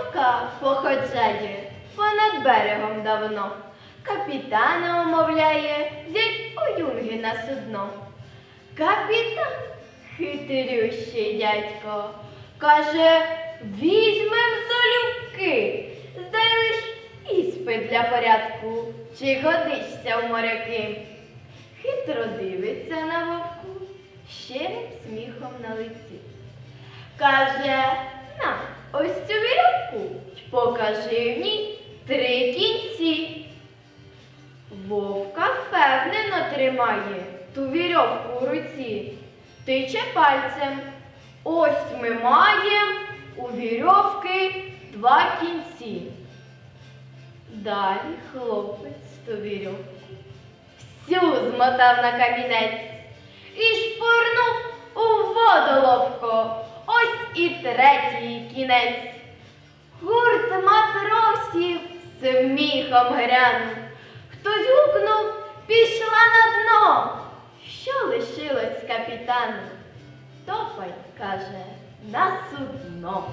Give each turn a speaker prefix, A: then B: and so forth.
A: Вовка походжає понад берегом давно. Капітана умовляє взять у юнги на судно. Капітан, хитрющий дядько, каже, візьмем залюбки, здай лиш іспит для порядку, чи годишся в моряки. Хитро дивиться на вовку, щирим сміхом на лиці. Каже, ось цю вірьовку, покажи в ній три кінці. Вовка впевнено тримає ту вірьовку у руці, тиче пальцем. Ось ми маємо у вірьовки два кінці. Далі хлопець ту вірьовку всю змотав на камінець і шпурнув і третій кінець. Гурт матросів сміхом грянув. Хтось гукнув, пішла на дно. Що лишилось капітану? Топай, каже, на судно.